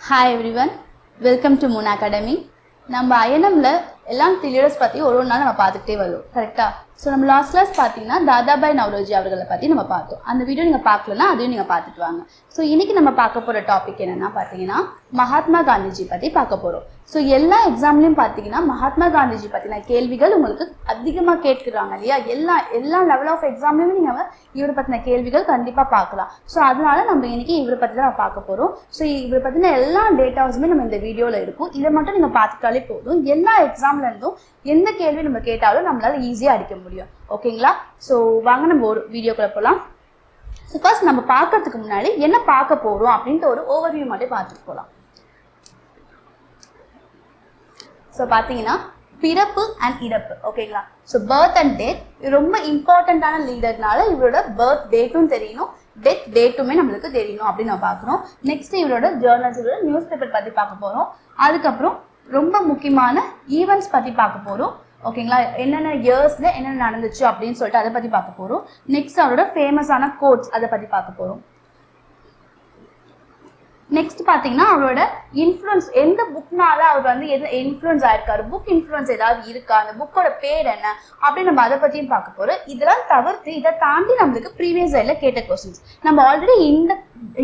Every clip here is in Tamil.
Hi everyone welcome to Moon Academy நம்ம ஐஎன்எம்ல எல்லாம் லீடர்ஸ் பற்றி ஒரு ஒரு நாள் நம்ம பார்த்துக்கிட்டே வரும் கரெக்டாக ஸோ நம்ம லாஸ்ட் கிளாஸ் பார்த்தீங்கன்னா தாதாபாய் நவரோஜி அவர்களை பற்றி நம்ம பார்த்தோம். அந்த வீடியோ நீங்கள் பார்க்கலன்னா அதையும் நீங்கள் பார்த்துட்டு வாங்க. ஸோ இன்னைக்கு நம்ம பார்க்க போகிற டாபிக் என்னன்னா பார்த்தீங்கன்னா மகாத்மா காந்திஜி பற்றி பார்க்க போகிறோம் ஸோ எல்லா எக்ஸாம்லையும் பார்த்தீங்கன்னா மகாத்மா காந்திஜி பற்றின கேள்விகள் உங்களுக்கு அதிகமாக கேட்குறாங்க இல்லையா? எல்லா எல்லா லெவல் ஆஃப் எக்ஸாம்லையுமே நீங்கள் இவரை பற்றின கேள்விகள் கண்டிப்பாக பார்க்கலாம். ஸோ அதனால நம்ம இன்னைக்கு இவரை பற்றி தான் பார்க்க போகிறோம் ஸோ இவரை பற்றின எல்லா டேட்டாஸுமே நம்ம இந்த வீடியோவில் இருக்கும். இதை மட்டும் நீங்கள் பார்த்துட்டாலே போதும். எல்லா எக்ஸாம்லேருந்தும் எந்த கேள்வி நம்ம கேட்டாலும் நம்மளால் ஈஸியாக அடிக்க முடியும். ஓகேங்களா ஸோ வாங்க நம்ம ஒரு வீடியோக்குள்ளே போகலாம் ஸோ ஃபர்ஸ்ட் நம்ம பார்க்கறதுக்கு முன்னாடி என்ன பார்க்க போகிறோம் அப்படின்ட்டு ஒரு ஓவர்வியூ மட்டும் பார்த்துட்டு போகலாம் ஸோ பார்த்தீங்கன்னா பிறப்பு அண்ட் இறப்பு ஓகேங்களா ஸோ பர்த் அண்ட் டேட் ரொம்ப இம்பார்ட்டண்ட்டான லீடர்னால இவரோட பர்த் டேட்டும் தெரியணும். டெத் டேட்டுமே நம்மளுக்கு தெரியணும் அப்படின்னு நம்ம பார்க்குறோம் நெக்ஸ்ட் இவரோட ஜேர்னல்ஸ் இவரோட நியூஸ் பேப்பர் பற்றி பார்க்க போகிறோம் அதுக்கப்புறம் ரொம்ப முக்கியமான ஈவெண்ட்ஸ் பற்றி பார்க்க போகிறோம் ஓகேங்களா என்னென்ன இயர்ஸில் என்னென்ன நடந்துச்சு அப்படின்னு சொல்லிட்டு அதை பற்றி பார்க்க போகிறோம் நெக்ஸ்ட் அவரோட ஃபேமஸான கோட்ஸ் அதை பற்றி பார்க்க போகிறோம் நெக்ஸ்ட் பார்த்தீங்கன்னா அவரோட இன்ஃப்ளூயன்ஸ் எந்த புக்னால அவர் வந்து எது இன்ஃப்ளூயன்ஸ் ஆயிருக்காரு? புக் இன்ஃப்ளூயன்ஸ் ஏதாவது இருக்கா? அந்த புக்கோட பேர் என்ன? அப்படின்னு நம்ம அதை பற்றியும் பார்க்க போகிறோம் இதெல்லாம் தவிர்த்து இதை தாண்டி நம்மளுக்கு ப்ரீவியஸ் இயரில் கேட்ட கொஸ்டின்ஸ் நம்ம ஆல்ரெடி இந்த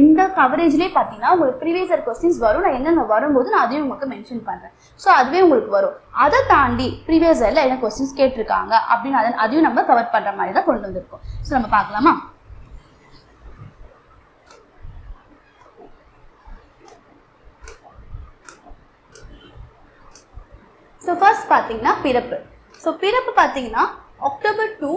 இந்த கவரேஜ்லேயே பார்த்தீங்கன்னா உங்களுக்கு ப்ரீவியஸ் இயர் கொஸ்டின்ஸ் வரும். நான் என்னென்ன வரும்போது நான் அதையும் உங்களுக்கு மென்ஷன் பண்ணுறேன் ஸோ அதுவே உங்களுக்கு வரும். அதை தாண்டி ப்ரீவியஸ் இயரில் என்ன கொஸ்டின்ஸ் கேட்டிருக்காங்க அப்படின்னு அதை அதையும் நம்ம கவர் பண்ணுற மாதிரி தான் கொண்டு வந்திருக்கோம். ஸோ நம்ம பார்க்கலாமா? ஸோ ஃபர்ஸ்ட் பார்த்தீங்கன்னா பிறப்பு. ஸோ பிறப்பு பார்த்தீங்கன்னா October two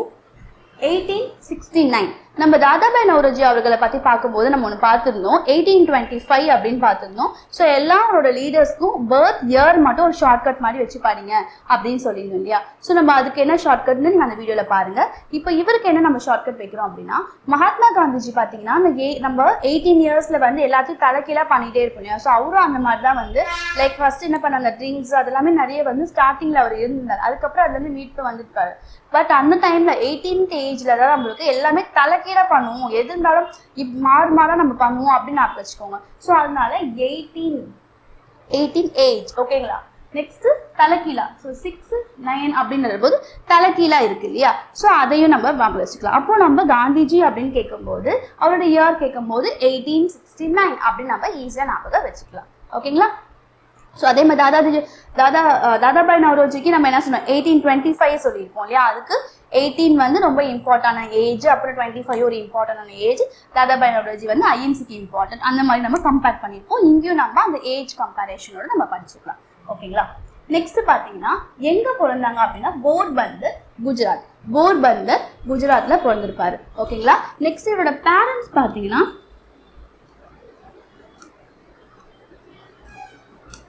eighteen sixty nine நம்ம தாதாபாய் நவரோஜி அவர்களை பற்றி பார்க்கும்போது நம்ம ஒன்று பார்த்துருந்தோம். எயிட்டீன் டுவெண்ட்டி ஃபைவ் அப்படின்னு பார்த்துருந்தோம். ஸோ எல்லாரோட லீடர்ஸ்க்கும் பர்த் இயர் மட்டும் ஒரு ஷார்ட்கட் மாதிரி வச்சு பாருங்க அப்படின்னு சொல்லியிருந்தோம் இல்லையா? ஸோ நம்ம அதுக்கு என்ன ஷார்ட்கட்னு நீங்கள் அந்த வீடியோவில் பாருங்க. இப்போ இவருக்கு என்ன நம்ம ஷார்ட்கட் வைக்கிறோம் அப்படின்னா மகாத்மா காந்திஜி பார்த்தீங்கன்னா அந்த ஏ நம்ம எயிட்டீன் இயர்ஸில் வந்து எல்லாத்தையும் தலைக்கீழாக பண்ணிகிட்டே இருப்போம் ஸோ அவரும் அந்த மாதிரி தான் வந்து லைக் ஃபர்ஸ்ட் என்ன பண்ணாங்க? ட்ரிங்க்ஸ் அதெல்லாமே நிறைய வந்து ஸ்டார்டிங்கில் அவர் இருந்தார் அதுக்கப்புறம் அதுலேருந்து மீட்டு வந்துருக்காரு. பட் அந்த டைமில் எயிட்டீன்த் ஏஜில் தான் நம்மளுக்கு எல்லாமே கீழே பண்ணுவோம். எது இருந்தாலும் இப் மாறு மாறா நம்ம பண்ணுவோம் அப்படின்னு நான் வச்சுக்கோங்க. ஸோ அதனால எயிட்டீன் எயிட்டீன் ஏஜ் ஓகேங்களா நெக்ஸ்ட் தலைக்கீழா ஸோ சிக்ஸ் நைன் அப்படின்ற போது தலைக்கீழா இருக்கு இல்லையா? ஸோ அதையும் நம்ம ஞாபகம் வச்சுக்கலாம். அப்போ நம்ம காந்திஜி அப்படின்னு கேட்கும்போது அவரோட இயர் கேட்கும்போது எயிட்டீன் சிக்ஸ்டி நைன் அப்படின்னு நம்ம ஈஸியாக ஞாபகம் வச்சுக்கலாம். ஓகேங்களா ஸோ அதே மாதிரி தாதாஜி தாதா தாதாபாய் நவரோஜிக்கு நம்ம என்ன சொன்னோம்? எயிட்டீன் டுவெண்ட்டி ஃபைவ் சொல்லியிருக்கோம் இல்லையா? அதுக்கு எயிட்டீன் வந்து ரொம்ப இம்பார்ட்டண்டான ஏஜ் அப்புறம் டுவெண்ட்டி ஃபைவ் ஒரு இம்பார்ட்டண்டான ஏஜ் தாதாபாய் நவரோஜி வந்து ஐஎன்சிக்கு இம்பார்ட்டன்ட் அந்த மாதிரி நம்ம கம்பேர் பண்ணியிருக்கோம் இங்கேயும் நம்ம அந்த ஏஜ் கம்பேரிஷனோட நம்ம படிச்சுக்கலாம். ஓகேங்களா? நெக்ஸ்ட் பார்த்தீங்கன்னா எங்கே பிறந்தாங்க அப்படின்னா போர்பந்தர் குஜராத். போர்பந்தர் குஜராத்தில் பிறந்திருப்பாரு. ஓகேங்களா? நெக்ஸ்ட் இவரோட பேரண்ட்ஸ் பார்த்தீங்கன்னா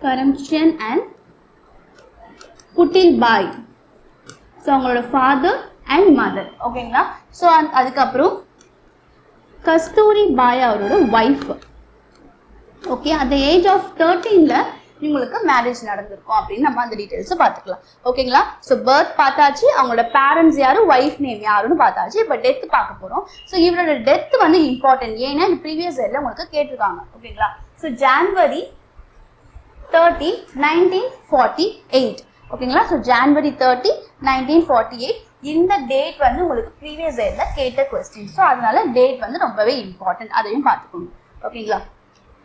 கரம்சன் அண்ட் குட்டில் பாய் ஸோ அவங்களோட ஃபாதர் அண்ட் மதர் ஓகேங்களா ஸோ அதுக்கப்புறம் கஸ்தூரி பாய் அவரோட ஒய்ஃப் ஓகே அந்த ஏஜ் ஆஃப் தேர்ட்டீனில் இவங்களுக்கு மேரேஜ் நடந்திருக்கும் அப்படின்னு நம்ம அந்த டீட்டெயில்ஸை பார்த்துக்கலாம். ஓகேங்களா ஸோ பர்த் பார்த்தாச்சு. அவங்களோட பேரண்ட்ஸ் யாரு? ஒய்ஃப் நேம் யாருன்னு பார்த்தாச்சு. இப்போ டெத் பார்க்க போகிறோம் ஸோ இவரோட டெத் வந்து இம்பார்ட்டன்ட் ஏன்னா இந்த ப்ரீவியஸ் இயரில் உங்களுக்கு கேட்டிருக்காங்க. ஓகேங்களா so January thirty nineteen forty eight ஓகேங்களா so January thirty nineteen forty eight இந்த டேட் வந்து உங்களுக்கு ப்ரீவியஸ் இயரில் கேட்ட கொஸ்டின் ஸோ அதனால டேட் வந்து ரொம்பவே இம்பார்ட்டன்ட் அதையும் பார்த்துக்கணும் ஓகேங்களா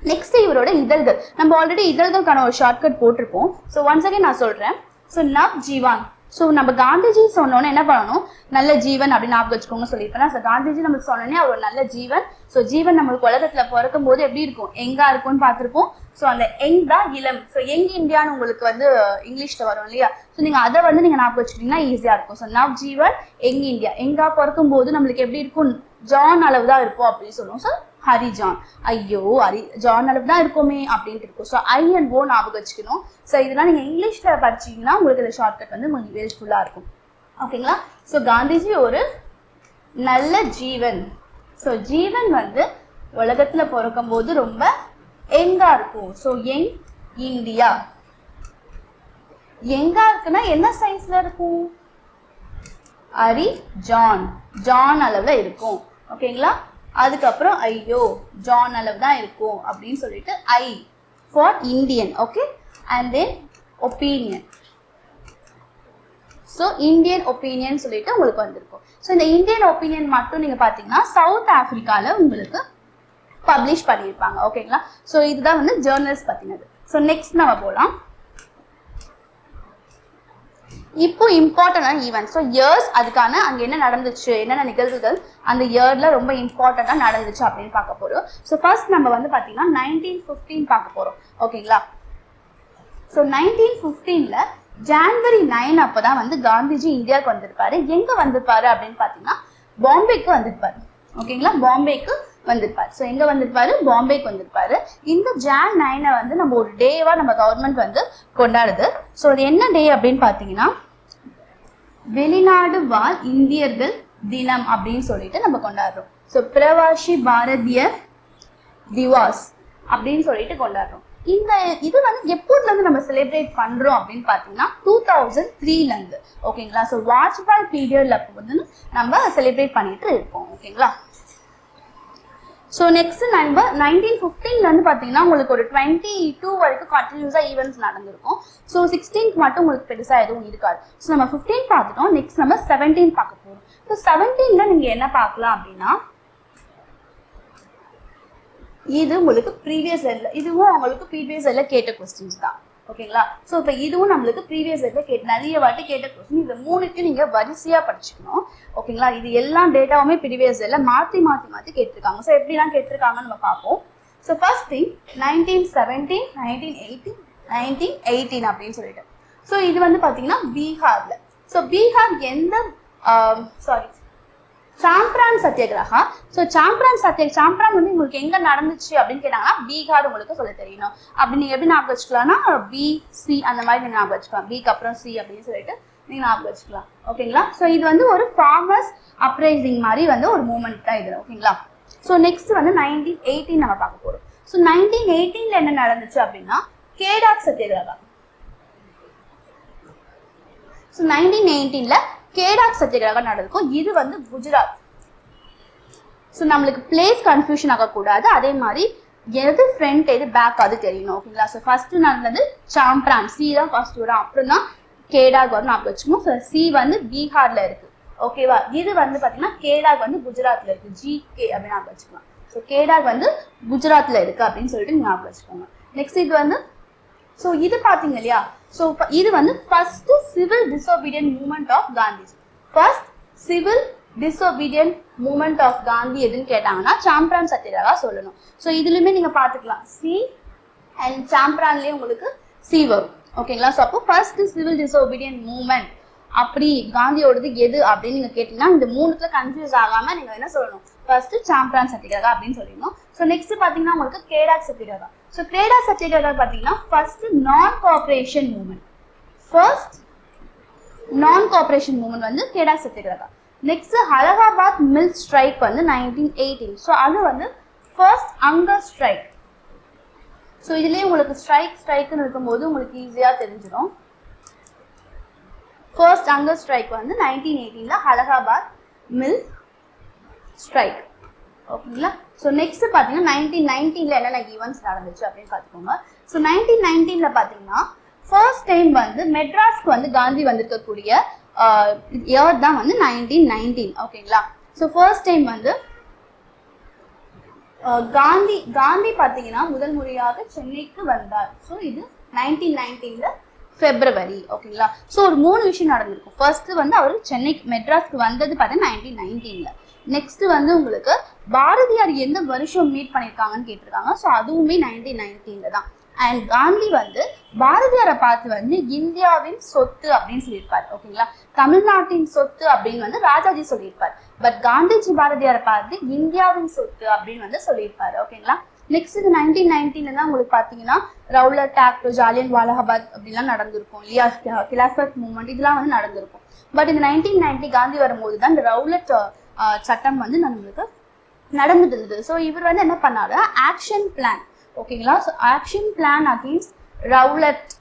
நெக்ஸ்ட் இவரோட இதழ்கள். நம்ம ஆல்ரெடி இதழ்களுக்கான ஒரு ஷார்ட்கட் போட்டிருப்போம். ஸோ ஒன்ஸ் அகைன் நான் சொல்கிறேன் ஸோ நவ் ஜீவான் ஸோ நம்ம காந்திஜி சொன்னோன்னே என்ன பண்ணணும்? நல்ல ஜீவன் அப்படின்னு ஞாபகம் வச்சுக்கோங்க சொல்லியிருப்பேன்? ஸோ காந்திஜி நம்மளுக்கு சொன்னோன்னே அவர் ஒரு நல்ல ஜீவன். ஸோ ஜீவன் நம்மளுக்கு உலகத்தில் பிறக்கும் போது எப்படி இருக்கும்? எங்கா இருக்கும்னு பார்த்துருப்போம். ஸோ அந்த எங் தான் இளம். ஸோ எங் இந்தியான்னு உங்களுக்கு வந்து இங்கிலீஷில் வரும் இல்லையா? ஸோ நீங்கள் அதை வந்து நீங்கள் ஞாபகம் வச்சுக்கிட்டீங்கன்னா ஈஸியாக இருக்கும். ஸோ நவ் ஜீவன் எங் இந்தியா. எங்கா பிறக்கும் போது நம்மளுக்கு எப்படி இருக்கும்? ஜான் அளவு தான் இருக்கும் அப்படின்னு சொல்லுவோம். ஸோ ஹரி ஜான் ஐயோ ஹரி ஜான் அளவு தான் இருக்குமே அப்படின்ட்டு இருக்கும். ஸோ ஐ அண்ட் ஓ ஞாபகம் வச்சுக்கணும். ஸோ இதெல்லாம் நீங்கள் இங்கிலீஷில் படிச்சீங்கன்னா உங்களுக்கு இந்த ஷார்ட்கட் வந்து உங்களுக்கு யூஸ்ஃபுல்லாக இருக்கும். ஓகேங்களா ஸோ காந்திஜி ஒரு நல்ல ஜீவன். ஸோ ஜீவன் வந்து உலகத்தில் பிறக்கும் போது ரொம்ப எங்காக இருக்கும். ஸோ எங் இந்தியா. எங்கா இருக்குன்னா என்ன சைஸ்ல இருக்கும்? ஹரி ஜான் ஜான் அளவில் இருக்கும். ஓகேங்களா அதுக்கப்புறம் ஐயோ ஜான் அளவு தான் இருக்கும் அப்படின்னு சொல்லிட்டு I for Indian okay and then opinion so Indian opinion சொல்லிட்டு உங்களுக்கு வந்திருக்கும். ஸோ இந்த இந்தியன் ஒப்பீனியன் மட்டும் நீங்கள் பார்த்தீங்கன்னா சவுத் ஆஃப்ரிக்காவில் உங்களுக்கு பப்ளிஷ் பண்ணியிருப்பாங்க ஓகேங்களா ஸோ இதுதான் வந்து ஜேர்னல்ஸ் பற்றினது ஸோ நெக்ஸ்ட் நம்ம போகலாம் இப்போ இம்பார்ட்டண்டான ஈவெண்ட் ஸோ இயர்ஸ் அதுக்கான அங்கே என்ன நடந்துச்சு என்னென்ன நிகழ்வுகள் அந்த இயரில் ரொம்ப இம்பார்ட்டண்ட்டாக நடந்துச்சு அப்படின்னு பார்க்க போகிறோம் ஸோ ஃபர்ஸ்ட் நம்ம வந்து பார்த்தீங்கன்னா நைன்டீன் ஃபிஃப்டீன் பார்க்க போகிறோம் ஓகேங்களா ஸோ நைன்டீன் ஃபிஃப்டீனில் ஜான்வரி நைன் அப்போ தான் வந்து காந்திஜி இந்தியாவுக்கு வந்திருப்பாரு. எங்கே வந்திருப்பாரு அப்படின்னு பார்த்தீங்கன்னா பாம்பேக்கு வந்திருப்பாரு. ஓகேங்களா பாம்பேக்கு வந்திருப்பார். ஸோ எங்கே வந்திருப்பார்? பாம்பேக்கு வந்திருப்பாரு. இந்த ஜான் நைனை வந்து நம்ம ஒரு டேவாக நம்ம கவர்மெண்ட் வந்து கொண்டாடுது. ஸோ அது என்ன டே அப்படின்னு பார்த்தீங்கன்னா வெளிநாடு வாழ் இந்தியர்கள் தினம் அப்படின்னு சொல்லிட்டு நம்ம கொண்டாடுறோம். ஸோ பிரவாசி பாரதியர் திவாஸ் அப்படின்னு சொல்லிட்டு கொண்டாடுறோம். இந்த இது வந்து எப்போதுலேருந்து நம்ம செலிப்ரேட் பண்ணுறோம் அப்படின்னு பார்த்தீங்கன்னா டூ தௌசண்ட் த்ரீலேருந்து ஓகேங்களா ஸோ வாஜ்பாய் பீரியட்ல அப்போ வந்து நம்ம செலிப்ரேட் பண்ணிட்டு இருக்கோம் ஓகேங்களா ஸோ நெக்ஸ்ட் நம்ம நைன்டீன் ஃபிஃப்டீன்லேருந்து பார்த்தீங்கன்னா உங்களுக்கு ஒரு டுவெண்ட்டி டூ வரைக்கும் கண்டினியூஸாக ஈவெண்ட்ஸ் நடந்திருக்கும். ஸோ சிக்ஸ்டீன்த் மட்டும் உங்களுக்கு பெருசாக எதுவும் இருக்காது. ஸோ நம்ம ஃபிஃப்டீன் பார்த்துட்டோம். நெக்ஸ்ட் நம்ம செவன்டீன் பார்க்க போகிறோம் ஸோ செவன்டீனில் நீங்கள் என்ன பார்க்கலாம் அப்படின்னா இது உங்களுக்கு ப்ரீவியஸ் இயரில் இதுவும் உங்களுக்கு ப்ரீவியஸ் இயரில் கேட்ட கொஸ்டின்ஸ் தான். ஓகேங்களா? ஸோ இப்போ இதுவும் நம்மளுக்கு ப்ரீவியஸ் இயரில் கேட்டு நிறைய வாட்டி கேட்ட கொஸ்டின் இது மூணுக்கும் நீங்கள் வரிசையாக படிச்சுக்கணும். ஓகேங்களா? இது எல்லா டேட்டாவுமே ப்ரீவியஸ் இயரில் மாற்றி மாற்றி மாற்றி கேட்டிருக்காங்க. ஸோ எப்படிலாம் கேட்டிருக்காங்கன்னு நம்ம பார்ப்போம். So first thing nineteen seventeen nineteen eighteen nineteen eighteen அப்படின்னு சொல்லிட்டு. ஸோ இது வந்து பார்த்தீங்கன்னா பீகாரில். ஸோ பீகார் எந்த சாரி சாம்பிரான் சத்தியகிரகா. ஸோ சாம்பிரான் சத்திய சாம்பிரான் வந்து உங்களுக்கு எங்க நடந்துச்சு அப்படின்னு கேட்டாங்கன்னா பீகார் உங்களுக்கு சொல்ல தெரியணும். அப்படி நீங்க எப்படி ஞாபகம் வச்சுக்கலாம்னா பி சி அந்த மாதிரி நீங்க ஞாபகம் வச்சுக்கலாம். பிக்கு அப்புறம் சி அப்படின்னு சொல்லிட்டு நீங்க ஞாபகம் வச்சுக்கலாம். ஓகேங்களா ஸோ இது வந்து ஒரு ஃபார்மர்ஸ் அப்ரைசிங் மாதிரி வந்து ஒரு மூமெண்ட் தான் இது. ஓகேங்களா ஸோ நெக்ஸ்ட் வந்து நைன்டீன் எயிட்டீன் நம்ம பார்க்க போறோம். ஸோ நைன்டீன் எயிட்டீன்ல என்ன நடந்துச்சு அப்படின்னா கேடாக் சத்தியகிரகா. ஸோ நைன்டீன் எயிட்டீன்ல கேடாக் சத்தியகிரகம் நடக்கும் இது வந்து குஜராத். ஸோ நம்மளுக்கு பிளேஸ் கன்ஃபியூஷன் ஆகக்கூடாது. அதே மாதிரி எது ஃப்ரண்ட் எது பேக் அது தெரியணும் ஓகேங்களா ஸோ ஃபர்ஸ்ட் நடந்தது சாம்பிரான். சி தான் ஃபர்ஸ்ட் வரும். அப்புறம் தான் கேடாக் வரும் அப்படி வச்சுக்கணும் ஸோ சி வந்து பீகார்ல இருக்கு. ஓகேவா இது வந்து பார்த்தீங்கன்னா கேடாக் வந்து குஜராத்ல இருக்கு. ஜி கே அப்படின்னு ஞாபகம் வச்சுக்கலாம். ஸோ கேடாக் வந்து குஜராத்ல இருக்கு அப்படின்னு சொல்லிட்டு ஞாபகம் வச்சுக்கோங்க. நெக்ஸ்ட் இது வந்து ஸோ இது பார்த்தீங்க இல்லையா? ஸோ இது வந்து first civil disobedient movement of Gandhi first civil disobedient movement of Gandhi எதுன்னு கேட்டாங்கன்னா சாம்ப்ரான் சத்யராகா சொல்லணும். ஸோ இதுலையுமே நீங்கள் பார்த்துக்கலாம். சி அண்ட் சாம்பரான்லேயே உங்களுக்கு சி வரும். ஓகேங்களா ஸோ அப்போ ஃபர்ஸ்ட் சிவில் டிசோபீடியன்ட் மூமெண்ட் அப்படி காந்தியோடது எது அப்படின்னு நீங்க கேட்டீங்கன்னா இந்த மூணுத்துல கன்ஃபியூஸ் ஆகாம நீங்க என்ன சொல்லணும். ஃபர்ஸ்ட் சாம்ப்ரான் சத்தியகிரகா அப்படின்னு சொல்லிடணும். ஸோ நெக்ஸ்ட் பாத்தீங்கன்னா உங்களுக்கு கேடாக் சத்தியகிரகா ஸோ கிரேடா சத்தியகிரகா பார்த்தீங்கன்னா first non cooperation movement first non cooperation movement வந்து Kheda Satyagraha next Allahabad mill strike வந்து நைன்டீன் எயிட்டீன் ஸோ அது வந்து ஃபர்ஸ்ட் அங்கர் ஸ்ட்ரைக் ஸோ இதுலேயே உங்களுக்கு ஸ்ட்ரைக் ஸ்ட்ரைக்குன்னு இருக்கும்போது உங்களுக்கு ஈஸியாக தெரிஞ்சிடும் ஃபர்ஸ்ட் அங்கர் ஸ்ட்ரைக் வந்து நைன்டீன் எயிட்டீனில் அலகாபாத் மில் ஸ்ட்ரைக் ஓகேங்களா ஸோ நெக்ஸ்ட் பார்த்தீங்கன்னா நைன்டீன் நைன்டீனில் என்னென்ன ஈவெண்ட்ஸ் நடந்துச்சு அப்படின்னு பார்த்துக்கோங்க ஸோ நைன்டீன் நைன்டீனில் பார்த்தீங்கன்னா ஃபர்ஸ்ட் டைம் வந்து மெட்ராஸ்க்கு வந்து காந்தி வந்திருக்கக்கூடிய இயர் தான் வந்து நைன்டீன் நைன்டீன் ஓகேங்களா? ஸோ ஃபர்ஸ்ட் டைம் வந்து காந்தி காந்தி பார்த்தீங்கன்னா முதல் முறையாக சென்னைக்கு வந்தார். ஸோ இது நைன்டீன் நைன்டீனில் ஃபெப்ரவரி ஓகேங்களா? ஸோ ஒரு மூணு விஷயம் நடந்திருக்கும். ஃபர்ஸ்ட் வந்து அவர் சென்னைக்கு மெட்ராஸ்க்கு வந்தது பார்த்தீங்கன்னா நைன்டீன் நைன்டீனில் நெக்ஸ்ட் வந்து உங்களுக்கு பாரதியார் எந்த வருஷம் மீட் பண்ணியிருக்காங்கன்னு கேட்டிருக்காங்க. ஸோ அதுவுமே நைன்டீன் நைன்டீனில் தான். அண்ட் காந்தி வந்து பாரதியாரை பார்த்து வந்து இந்தியாவின் சொத்து அப்படின்னு சொல்லியிருப்பார். ஓகேங்களா தமிழ்நாட்டின் சொத்து அப்படின்னு வந்து ராஜாஜி சொல்லியிருப்பார். பட் காந்திஜி பாரதியாரை பார்த்து இந்தியாவின் சொத்து அப்படின்னு வந்து சொல்லியிருப்பாரு. ஓகேங்களா நெக்ஸ்ட் இது நைன்டீன் நைன்டீன்ல தான் உங்களுக்கு பார்த்தீங்கன்னா ரவுலட் ஆக்ட் ஜாலியன் வாலஹாபாத் அப்படிலாம் நடந்திருக்கும் இல்லையா? கிலாஃபத் மூவ்மெண்ட் இதெல்லாம் வந்து நடந்திருக்கும். பட் இந்த நைன்டீன் நைன்டி காந்தி வரும்போது தான் இந்த ரவுலட் சட்டம் வந்து நம்மளுக்கு நடந்துட்டு இருந்தது. ஸோ இவர் வந்து என்ன பண்ணாரு? ஆக்ஷன் பிளான் ஓகேங்களா so action plan against Rowlatt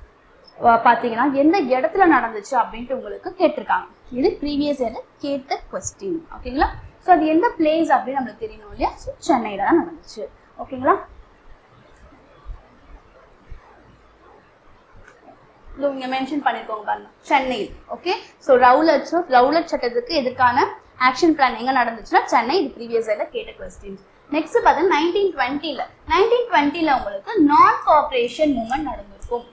பார்த்தீங்கன்னா எந்த இடத்துல நடந்துச்சு அப்படின்ட்டு உங்களுக்கு கேட்டிருக்காங்க. இது ப்ரீவியஸ் இயரில் கேட்ட கொஸ்டின் ஓகேங்களா ஸோ அது எந்த பிளேஸ் அப்படின்னு நம்மளுக்கு தெரியணும் இல்லையா? ஸோ சென்னையில் தான் நடந்துச்சு. ஓகேங்களா இதோ மென்ஷன் பண்ணியிருக்கோங்க பாருங்க. சென்னையில். ஓகே ஸோ ரவுலட் ரவுலட் சட்டத்துக்கு எதுக்கான ஆக்ஷன் பிளான் எங்கே நடந்துச்சுன்னா சென்னை இது ப்ரீவியஸ் இயரில் கேட்ட கொஸ்டின்ஸ் நெக்ஸ்ட் பார்த்தீங்கன்னா நைன்டீன் டுவெண்ட்டில நைன்டீன் டுவெண்ட்டில உங்களுக்கு நான் கோஆப்ரேஷன் மூமெண்ட் நடந்திருக்கும்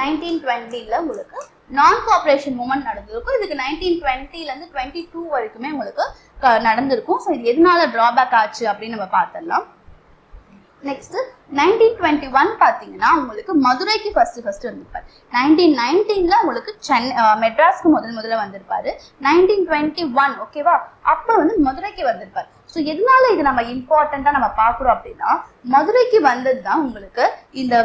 நைன்டீன் டுவெண்ட்டியில் உங்களுக்கு நான் கோஆப்ரேஷன் மூமெண்ட் நடந்திருக்கும். இதுக்கு நைன்டீன் டுவெண்ட்டிலேருந்து டுவெண்ட்டி டூ வரைக்குமே உங்களுக்கு நடந்திருக்கும். ஸோ இது எதனால ட்ராபேக் ஆச்சு அப்படின்னு நம்ம பார்த்துடலாம். நெக்ஸ்ட் நைன்டீன் டுவெண்ட்டி ஒன் பார்த்தீங்கன்னா உங்களுக்கு மதுரைக்கு ஃபர்ஸ்ட் ஃபர்ஸ்ட் வந்திருப்பார். நைன்டீன் நைன்டீனில் உங்களுக்கு சென்னை மெட்ராஸ்க்கு முதல் முதல்ல வந்திருப்பாரு. நைன்டீன் டுவெண்ட்டி ஒன் ஓகேவா அப்போ வந்து மதுரைக்கு வந்திருப்பார். ஸோ எதனால இது நம்ம இம்பார்ட்டண்ட்டாக நம்ம பார்க்குறோம் அப்படின்னா மதுரைக்கு வந்தது தான் உங்களுக்கு இந்த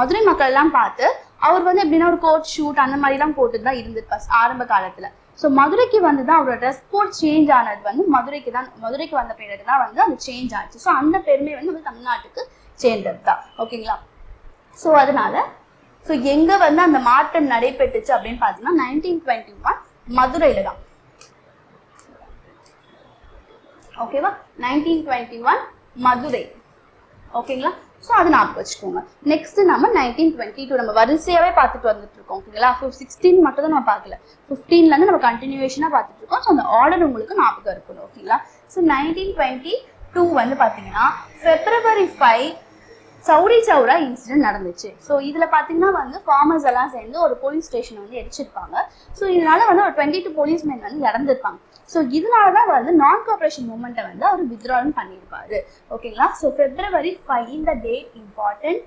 மதுரை மக்கள் எல்லாம் பார்த்து அவர் வந்து எப்படின்னா ஒரு கோட் ஷூட் அந்த மாதிரிலாம் போட்டு தான் இருந்திருப்பார் ஆரம்ப காலத்தில். ஸோ மதுரைக்கு வந்து தான் அவரோட ட்ரெஸ் கோட் சேஞ்ச் ஆனது வந்து மதுரைக்கு தான் மதுரைக்கு வந்த பிறகு தான் வந்து அது சேஞ்ச் ஆச்சு. ஸோ அந்த பெருமை வந்து தமிழ்நாட்டுக்கு சேர்ந்தது தான் ஓகேங்களா ஸோ அதனால ஸோ எங்கே வந்து அந்த மாற்றம் நடைபெற்றுச்சு அப்படின்னு பார்த்தீங்கன்னா நைன்டீன் டுவெண்ட்டி ஒன் மதுரையில் தான். ஓகேவா நைன்டீன் டுவெண்ட்டி ஒன் மதுரை. ஓகேங்களா ஸோ அதை ஞாபகம் வச்சுக்கோங்க. நெக்ஸ்ட் நம்ம நைன்டீன் டுவெண்ட்டி டூ நம்ம வரிசையாகவே பார்த்துட்டு வந்துட்டு இருக்கோம் ஓகேங்களா? சிக்ஸ்டீன் மட்டும் தான் நம்ம பார்க்கல. ஃபிஃப்டீன்லேருந்து நம்ம கண்டினியூவேஷனாக பார்த்துட்டு இருக்கோம் ஸோ அந்த ஆர்டர் உங்களுக்கு ஞாபகம் இருக்கணும். ஓகேங்களா? ஸோ நைன்டீன் டுவெண்ட்டி டூ வந்து பார்த்தீங்கன்னா February five Chauri Chaura incident நடந்துச்சு. ஸோ இதில் பார்த்தீங்கன்னா வந்து ஃபார்மர்ஸ் எல்லாம் சேர்ந்து ஒரு போலீஸ் ஸ்டேஷன் வந்து எரிச்சிருப்பாங்க. ஸோ இதனால வந்து ஒரு டுவெண்ட்டி டூ போலீஸ்மேன் வந்து இறந்துருப்பாங்க ஸோ இதனால தான் வந்து நான் கோஆப்ரேஷன் மூமெண்ட்டை வந்து அவர் வித்ராலும் பண்ணியிருப்பாரு. ஓகேங்களா ஸோ ஃபெப்ரவரி ஃபைவ் இந்த டேட் இம்பார்ட்டன்ட்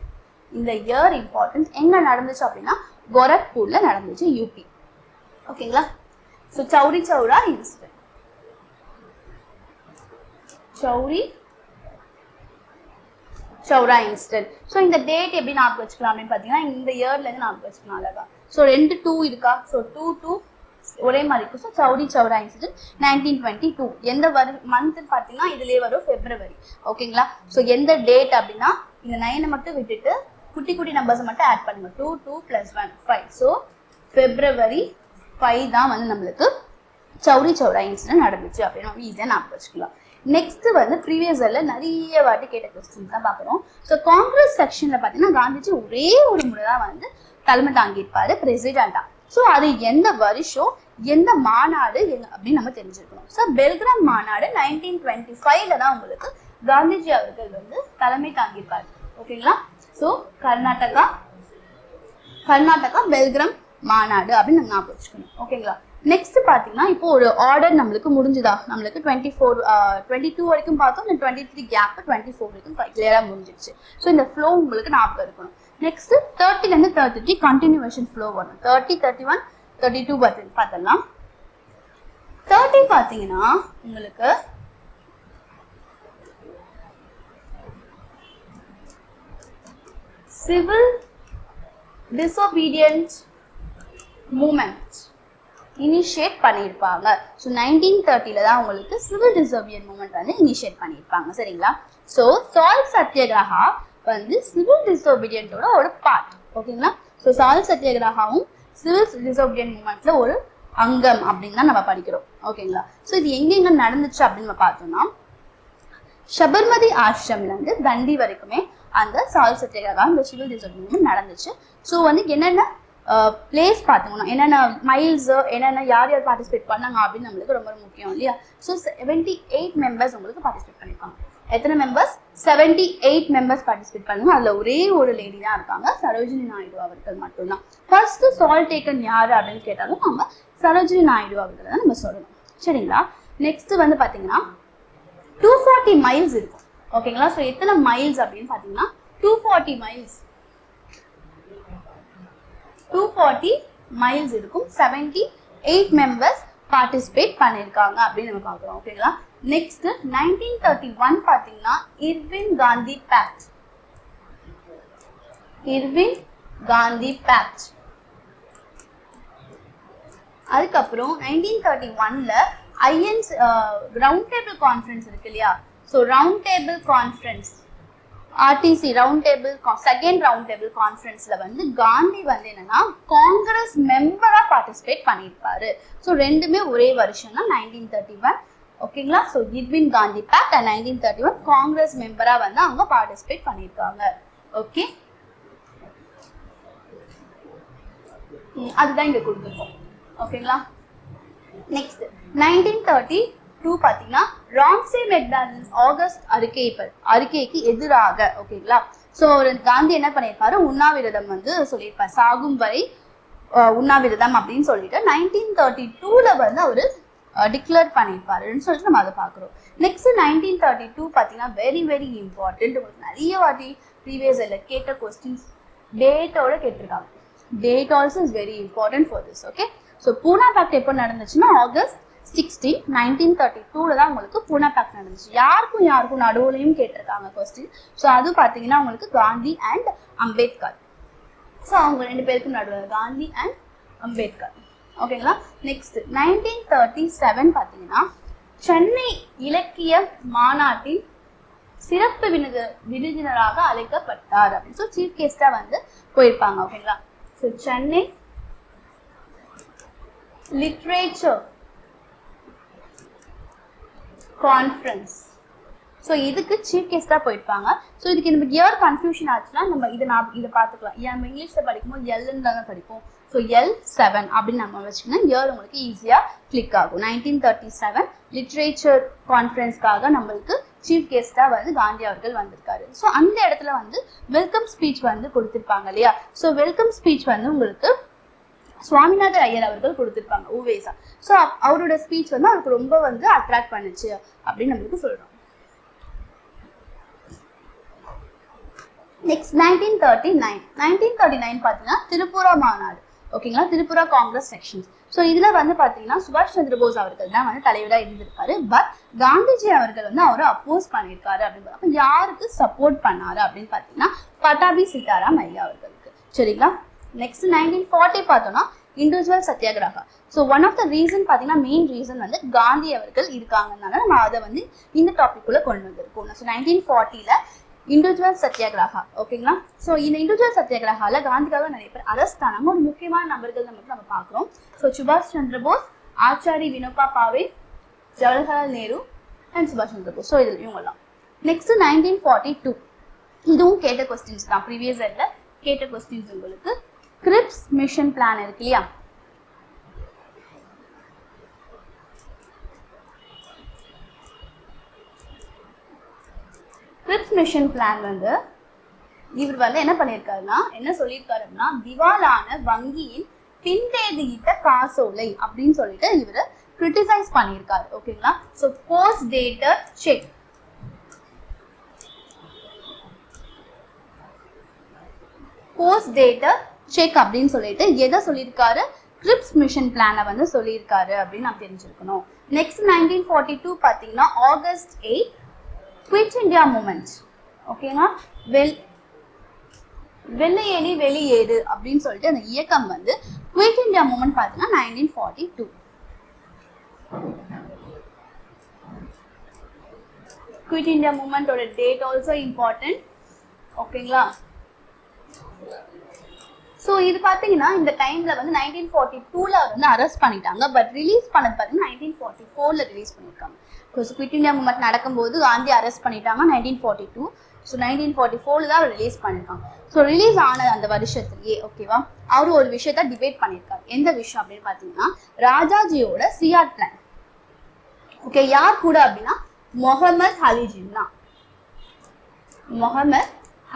இந்த இயர் இம்பார்ட்டன்ட் எங்கே நடந்துச்சு அப்படின்னா கோரக்பூரில் நடந்துச்சு யூபி ஓகேங்களா so Chauri Chaura incident Chauri Chaura incident so இந்த டேட் எப்படி ஞாபகம் வச்சுக்கலாம் அப்படின்னு பார்த்தீங்கன்னா இந்த இயர்லேருந்து ஞாபகம் வச்சுக்கலாம் அழகா. ஸோ ரெண்டு டூ இருக்கா? ஸோ டூ டூ ஒரே மாதிரி இருக்கும். So Chauri Chaura incident nineteen twenty two எந்த வரு மந்த்னு பார்த்தீங்கன்னா இதுலேயே வரும் ஃபெப்ரவரி ஓகேங்களா ஸோ எந்த டேட் அப்படின்னா இந்த நைனை மட்டும் விட்டுட்டு குட்டி குட்டி நம்பர்ஸை மட்டும் ஆட் பண்ணுங்க. Two two plus one five so February five தான் வந்து நம்மளுக்கு சௌரி சௌரா இன்சிடென்ட் நடந்துச்சு அப்படின்னு நம்ம ஈஸியாக ஞாபகம் வச்சுக்கலாம். நெக்ஸ்ட் வந்து ப்ரீவியஸ் இயரில் நிறைய வாட்டி கேட்ட கொஸ்டின்ஸ் தான் பார்க்குறோம் ஸோ காங்கிரஸ் செக்ஷன்ல பார்த்தீங்கன்னா காந்திஜி ஒரே ஒரு முறை தான் வந்து தலைமை தாங்கியிருப்பார் பிரசிடெண்டா ஸோ அது எந்த வருஷம் எந்த மாநாடு எங்க அப்படின்னு நம்ம தெரிஞ்சிருக்கணும். ஸோ பெல்கிராம் மாநாடு நைன்டீன் டுவெண்ட்டி ஃபைவ்ல தான் உங்களுக்கு காந்திஜி அவர்கள் வந்து தலைமை தாங்கியிருப்பார் ஓகேங்களா ஸோ கர்நாடகா கர்நாடகா பெல்கிராம் மாநாடு அப்படின்னு நம்ம ஞாபகம் வச்சுக்கணும். ஓகேங்களா நெக்ஸ்ட் பார்த்தீங்கன்னா இப்போ ஒரு ஆர்டர் நம்மளுக்கு முடிஞ்சுதா? நம்மளுக்கு டுவெண்ட்டி ஃபோர் டுவெண்ட்டி டூ வரைக்கும் பார்த்தோம். இந்த twenty three gap twenty four வரைக்கும் கிளியராக முடிஞ்சிடுச்சு ஸோ இந்த ஃப்ளோ உங்களுக்கு ஞாபகம் இருக்கணும். Next தேர்ட்டிலேருந்து thirty three continuation flow வரும். Thirty thirty one thirty two பார்த்து பார்த்தலாம் தேர்ட்டி பார்த்தீங்கன்னா உங்களுக்கு சிவில் டிசோபீடியன்ட் மூமெண்ட் இனிஷியேட் பண்ணியிருப்பாங்க. ஸோ நைன்டீன் தேர்ட்டியில் தான் உங்களுக்கு சிவில் டிசோபியன் மூமெண்ட் வந்து இனிஷியேட் பண்ணியிருப்பாங்க. சரிங்களா? ஸோ சால் சத்யகிரகா வந்து சிவில் டிசோபிடியன்ட்டோட ஒரு பார்ட் ஓகேங்களா ஸோ சால் சத்யகிரகாவும் சிவில் டிசோபிடியன் மூமெண்ட்ல ஒரு அங்கம் அப்படின்னு தான் நம்ம படிக்கிறோம். ஓகேங்களா ஸோ இது எங்கெங்க நடந்துச்சு அப்படின்னு நம்ம பார்த்தோம்னா சபர்மதி ஆசிரம்லேருந்து தண்டி வரைக்குமே அந்த சால் சத்யகிரகா அந்த சிவில் டிசோபியன் நடந்துச்சு. ஸோ வந்து என்னென்ன பிளேஸ் பார்த்துக்கணும். என்னென்ன மைல்ஸு என்னென்ன யார் யார் பார்ட்டிசிபேட் பண்ணாங்க அப்படின்னு நம்மளுக்கு ரொம்ப முக்கியம் இல்லையா? ஸோ செவன்ட்டி எயிட் மெம்பர்ஸ் உங்களுக்கு பார்ட்டிசிபேட் பண்ணியிருக்காங்க எத்தனை members seventy eight members participate பண்ணுங்க. அதில் ஒரே ஒரு லேடி தான் இருக்காங்க. சரோஜினி நாயுடு அவர்கள் மட்டும்தான். ஃபர்ஸ்ட் சால் டேக்கன் யார் அப்படின்னு கேட்டாலும் நம்ம சரோஜினி நாயுடு அவர்களை தான் நம்ம சொல்லணும். சரிங்களா? நெக்ஸ்ட் வந்து பார்த்தீங்கன்னா டூ ஃபார்ட்டி மைல்ஸ் இருக்கும். ஓகேங்களா ஸோ எத்தனை மைல்ஸ் அப்படின்னு பார்த்தீங்கன்னா two forty miles two forty miles இருக்கும். செவன்டி எயிட் மெம்பர்ஸ் பார்ட்டிசிபேட் பண்ணியிருக்காங்க அப்படின்னு நம்ம பார்க்குறோம். ஓகேங்களா நெக்ஸ்ட் நைன்டீன் தேர்ட்டி ஒன் பார்த்தீங்கன்னா Irwin Gandhi pact Irwin Gandhi pact அதுக்கப்புறம் நைன்டீன் தேர்ட்டி ஒன்ல ஐஎன்ஸ் ரவுண்ட் டேபிள் கான்ஃபரன்ஸ் இருக்கு இல்லையா? So round table conference RTC round table second round table கான்ஃபரன்ஸில் வந்து காந்தி வந்து என்னன்னா காங்கிரஸ் மெம்பராக பார்ட்டிசிபேட் பண்ணியிருப்பாரு. ஸோ ரெண்டுமே ஒரே வருஷம் தான் நைன்டீன் தேர்ட்டி ஒன் ஓகேங்களா so Irwin Gandhi pact and nineteen thirty one Congress மெம்பராக வந்து அவங்க பார்ட்டிசிபேட் பண்ணியிருக்காங்க. ஓகே அதுதான் இங்கே கொடுத்துருக்கோம். ஓகேங்களா நெக்ஸ்ட் நைன்டீன் தேர்ட்டி டூ பார்த்தீங்கன்னா ராம்சே மெக்டானல்ஸ் ஆகஸ்ட் அறிக்கை அறிக்கைக்கு எதிராக ஓகேங்களா ஸோ ஒரு காந்தி என்ன பண்ணியிருப்பாரு? உண்ணாவிரதம் வந்து சொல்லியிருப்பார். சாகும் வரை உண்ணாவிரதம் அப்படின்னு சொல்லிட்டு நைன்டீன் தேர்ட்டி டூவில் வந்து அவர் டிக்ளேர் பண்ணியிருப்பாருன்னு சொல்லிட்டு நம்ம அதை பார்க்குறோம். நெக்ஸ்ட் நைன்டீன் தேர்ட்டி டூ பார்த்தீங்கன்னா வெரி வெரி இம்பார்ட்டன்ட் நிறைய வாட்டி ப்ரீவியஸ் இல்லை கேட்ட கொஸ்டின்ஸ் டேட்டோட கேட்டிருக்காங்க. Date also is very important for this okay so Poona pact எப்போ நடந்துச்சுன்னா ஆகஸ்ட் சிக்ஸ்டீன் நைன்டீன் தேர்ட்டி டூவில் தான் உங்களுக்கு பூனா பேக் நடந்துச்சு. யாருக்கும் யாருக்கும் நடுவுலையும் கேட்டிருக்காங்க கொஸ்டின் ஸோ அது பார்த்தீங்கன்னா உங்களுக்கு காந்தி அண்ட் அம்பேத்கர் ஸோ அவங்க ரெண்டு பேருக்கும் நடுவில் காந்தி அண்ட் அம்பேத்கர் ஓகேங்களா நெக்ஸ்ட் நைன்டீன் தேர்ட்டி செவன் பார்த்தீங்கன்னா சென்னை இலக்கிய மாநாட்டின் சிறப்பு விருது விருதினராக அழைக்கப்பட்டார் அப்படின்னு. ஸோ சீஃப் கெஸ்டாக வந்து போயிருப்பாங்க ஓகேங்களா so Chennai literature conference so இதுக்கு சீஃப் கெஸ்ட்டாக போயிருப்பாங்க. ஸோ இதுக்கு நமக்கு இயர் கன்ஃபியூஷன் ஆச்சுன்னா நம்ம இதை நான் இதை பார்த்துக்கலாம். ஏன் நம்ம இங்கிலீஷில் படிக்கும்போது எல்ன்னு தான் படிப்போம். ஸோ எல் செவன் அப்படின்னு நம்ம வச்சுக்கணும் இயர் உங்களுக்கு ஈஸியாக கிளிக் ஆகும். நைன்டீன் தேர்ட்டி செவன் லிட்ரேச்சர் கான்ஃபரன்ஸ்க்காக நம்மளுக்கு சீஃப் கெஸ்ட்டாக வந்து காந்தி அவர்கள் வந்திருக்காரு. ஸோ அந்த இடத்துல வந்து வெல்கம் ஸ்பீச் வந்து கொடுத்துருப்பாங்க இல்லையா? ஸோ வெல்கம் ஸ்பீச் வந்து உங்களுக்கு சுவாமிநாதர் ஐயர் அவர்கள் கொடுத்துருப்பாங்க உவேசா ஸோ அவரோட ஸ்பீச் வந்து அவருக்கு ரொம்ப வந்து அட்ராக்ட் பண்ணுச்சு அப்படின்னு நம்மளுக்கு சொல்றோம். Next nineteen thirty nine nineteen thirty nine பார்த்தீங்கன்னா திருப்பூரா மாநாடு. ஓகேங்களா திரிபுரா காங்கிரஸ் செக்ஷன்ஸ் ஸோ இதில் வந்து பார்த்தீங்கன்னா சுபாஷ் சந்திர போஸ் அவர்கள் தான் வந்து தலைவராக இருந்திருக்காரு பட் காந்திஜி அவர்கள் வந்து அவரை அப்போஸ் பண்ணியிருக்காரு அப்படின்னு. அப்போ யாருக்கு சப்போர்ட் பண்ணாரு அப்படின்னு பார்த்தீங்கன்னா பட்டாபி சீதாராம் ஐயா அவர்களுக்கு. சரிங்களா? நெக்ஸ்ட் நைன்டீன் ஃபார்ட்டி பார்த்தோம்னா individual satyagraha so one of the reason பார்த்தீங்கன்னா மெயின் ரீசன் வந்து காந்தி அவர்கள் இருக்காங்கனால நம்ம அதை வந்து இந்த டாபிக்குள்ளே கொண்டு வந்திருக்கோம். ஸோ நைன்டீன் ஃபார்ட்டியில் இண்டிவிஜுவல் சத்தியாகிரகா ஓகேங்களா ஸோ இந்த இண்டிவிஜுவல் சத்தியாகிரகால காந்திக்காக நிறைய பேர் அரெஸ்ட் ஆனாங்க ஒரு முக்கியமான நபர்கள் நமக்கு நம்ம பார்க்குறோம். ஸோ சுபாஷ் சந்திர போஸ் ஆச்சாரி வினோபா பாவே ஜவஹர்லால் நேரு அண்ட் சுபாஷ் சந்திர போஸ். ஸோ இதில் இவங்கெல்லாம். நெக்ஸ்ட் நைன்டீன் ஃபார்ட்டி டூ இதுவும் கேட்ட கொஸ்டின்ஸ் தான். ப்ரீவியஸ் இயரில் கேட்ட கொஸ்டின்ஸ் உங்களுக்கு. கிரிப்ஸ் மிஷன் பிளான் இருக்கு இல்லையா? கிரிப்ஸ் மிஷன் பிளான் வந்து இவர் வந்து என்ன பண்ணியிருக்காருன்னா என்ன சொல்லியிருக்காருன்னா திவாலான வங்கியின் பின்தேதியிட்ட காசோலை அப்படின்னு சொல்லிட்டு இவர் கிரிட்டிசைஸ் பண்ணியிருக்காரு. ஓகேங்களா so post dated cheque post dated cheque அப்படின்னு சொல்லிட்டு எதை சொல்லியிருக்காரு? கிரிப்ஸ் மிஷன் பிளானை வந்து சொல்லியிருக்காரு அப்படின்னு நான் தெரிஞ்சிருக்கணும். நெக்ஸ்ட் நைன்டீன் ஃபார்ட்டி டூ பார்த்தீங்கன்னா August eight quit India movement ஓகேங்களா வெல் வெள்ளையேடி வெளியேறு அப்படின்னு சொல்லிட்டு அந்த இயக்கம் வந்து குவிட் இந்தியா மூமெண்ட் பார்த்தீங்கன்னா nineteen forty two quit India மூமெண்டோட date also important ஓகேங்களா ஸோ இது பார்த்தீங்கன்னா இந்த டைமில் வந்து நைன்டீன் ஃபார்ட்டி டூவில் வந்து அரெஸ்ட் பண்ணிட்டாங்க. பட் ரிலீஸ் பண்ணது பார்த்தீங்கன்னா நைன்டீன் ஃபார்ட்டி ஃபோரில் ரிலீஸ் பண்ணியிருக்காங்க ஸோ குவிட் இந்தியா மூமெண்ட் நடக்கும்போது காந்தி அரெஸ்ட் பண்ணிட்டாங்க nineteen forty two so nineteen forty ஃபோரில் தான் அவர் ரிலீஸ் பண்ணியிருக்காங்க ஸோ ரிலீஸ் ஆன அந்த வருஷத்துலேயே ஓகேவா அவர் ஒரு விஷயத்த டிபேட் பண்ணியிருக்காரு எந்த விஷயம் அப்படின்னு பார்த்தீங்கன்னா ராஜாஜியோட சிஆர் பிளான் ஓகே யார் கூட அப்படின்னா முகமது அலி ஜின்னா முகமது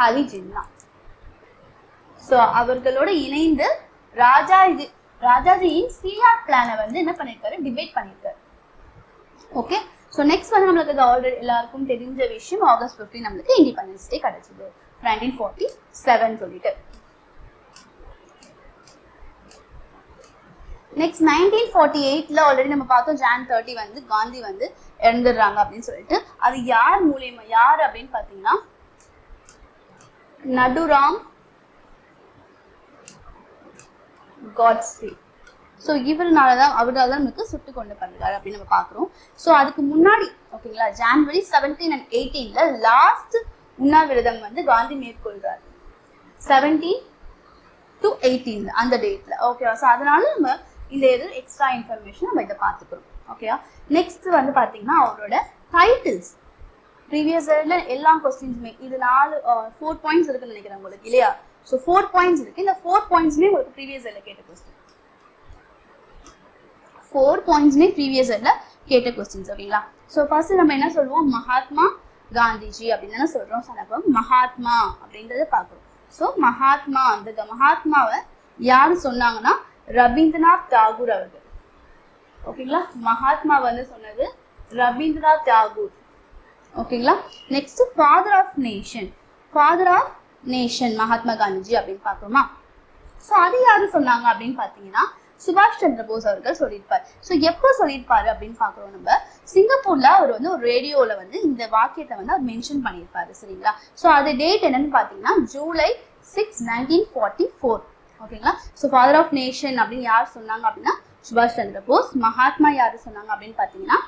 அலி ஜின்னா ஸோ அவர்களோட இணைந்து ராஜாஜி ராஜாஜியின் சிஆர் பிளானை வந்து என்ன பண்ணியிருக்காரு டிபேட் பண்ணியிருக்காரு ஓகே ஸோ நெக்ஸ்ட் வந்து நம்மளுக்கு இது ஆல்ரெடி எல்லாருக்கும் தெரிஞ்ச விஷயம் ஆகஸ்ட் ஃபிஃப்டீன் நம்மளுக்கு இண்டிபெண்டன்ஸ் டே கிடைச்சது. நைன்டீன் ஃபார்ட்டி செவன் சொல்லிட்டு. நெக்ஸ்ட் நைன்டீன் ஃபார்ட்டி எயிட்ல ஆல்ரெடி நம்ம பார்த்தோம் ஜான் தேர்ட்டி வந்து காந்தி வந்து இறந்துடுறாங்க அப்படின்னு சொல்லிட்டு. அது யார் மூலியமா யார் அப்படின்னு பார்த்தீங்கன்னா நடுராம் காட்ஸ் ஸோ இவருனால தான் அவரால் தான் நமக்கு சுட்டு கொண்டு பண்ணுறாரு அப்படின்னு நம்ம பார்க்குறோம். ஸோ அதுக்கு முன்னாடி ஓகேங்களா ஜான்வரி செவன்டீன் அண்ட் எயிட்டீனில் லாஸ்ட் உண்ணாவிரதம் வந்து காந்தி மேற்கொள்றாரு. செவன்டீன் டு எயிட்டீன் அந்த டேட்டில் ஓகேவா ஸோ அதனால நம்ம இந்த இது எக்ஸ்ட்ரா இன்ஃபர்மேஷன் நம்ம இதை பார்த்துக்கிறோம் ஓகேவா நெக்ஸ்ட் வந்து பார்த்தீங்கன்னா அவரோட டைட்டில்ஸ் ப்ரீவியஸ் இயரில் எல்லா கொஸ்டின்ஸுமே இது நாலு ஃபோர் பாயிண்ட்ஸ் இருக்குன்னு நினைக்கிறேன் உங்களுக்கு இல்லையா? ஸோ ஃபோர் பாயிண்ட்ஸ் இருக்கு. இந்த ஃபோர் பாயிண்ட்ஸ்மே உங்களுக்கு ப்ரீவியஸ் இயர்ல கேட்ட கொஸ்டின் ஃபோர் பாயிண்ட்ஸ்மே ப்ரீவியஸ் இயர்ல கேட்ட கொஸ்டின்ஸ் ஓகேங்களா ஸோ ஃபர்ஸ்ட் நம்ம என்ன சொல்லுவோம்? மகாத்மா காந்திஜி அப்படின்னு தானே சொல்றோம் ஸோ மகாத்மா அப்படின்றத பார்க்குறோம். ஸோ மகாத்மா அந்த க- மகாத்மாவை யார் சொன்னாங்கன்னா? ரவீந்திரநாத் தாகூர் அவர்கள். ஓகேங்களா? மகாத்மா வந்து சொன்னது ரவீந்திரநாத் தாகூர் ஓகேங்களா? Next father of nation father of nation Mahatma Gandhiji அப்படின்னு பார்க்குறோமா? ஸோ அது யாரு சொன்னாங்க அப்படின்னு பார்த்தீங்கன்னா சுபாஷ் சந்திர போஸ் அவர்கள் சொல்லியிருப்பார். ஸோ எப்போ சொல்லியிருப்பாரு அப்படின்னு பார்க்குறோம் நம்ம? சிங்கப்பூர்ல அவர் வந்து ஒரு ரேடியோவில் வந்து இந்த வாக்கியத்தை வந்து அவர் மென்ஷன் பண்ணியிருப்பாரு சரிங்களா? ஸோ அது டேட் என்னன்னு பார்த்தீங்கன்னா July six nineteen forty four ஓகேங்களா ஸோ ஃபாதர் ஆஃப் நேஷன் அப்படின்னு யார் சொன்னாங்க அப்படின்னா சுபாஷ் சந்திர போஸ். மகாத்மா யார் சொன்னாங்க அப்படின்னு பார்த்தீங்கன்னா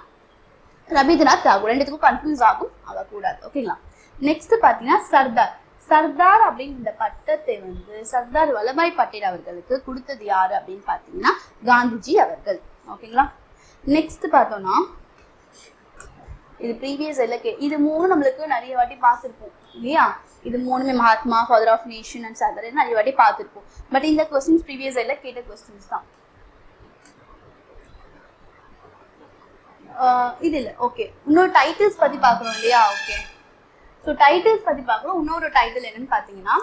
ரவீந்திரநாத் தாகூர். ரெண்டுத்துக்கும் கன்ஃபியூஸ் ஆகும் ஆகக்கூடாது. ஓகேங்களா நெக்ஸ்ட் பார்த்தீங்கன்னா சர்தார். சர்தார் அப்படின்ற இந்த பட்டத்தை வந்து சர்தார் வல்லபாய் பட்டேல் அவர்களுக்கு கொடுத்தது யாரு அப்படின்னு பார்த்தீங்கன்னா காந்திஜி அவர்கள். ஓகேங்களா? நெக்ஸ்ட் பார்த்தோம்னா இது ப்ரீவியஸ் எல்லாம் கே இது மூணு நம்மளுக்கு நிறைய வாட்டி பார்த்துருப்போம் இல்லையா? இது மூணுமே Mahatma father of nation and Sardar நிறைய வாட்டி பார்த்துருப்போம். பட் இந்த கொஸ்டின்ஸ் ப்ரீவியஸ் எல்லாம் கேட்ட கொஸ்டின்ஸ் தான். இது இல்லை. ஓகே இன்னொரு டைட்டில்ஸ் பற்றி பார்க்குறோம் இல்லையா? ஓகே ஸோ டைட்டில்ஸ் பற்றி பார்க்குறோம் இன்னொரு டைட்டில் என்னன்னு பார்த்தீங்கன்னா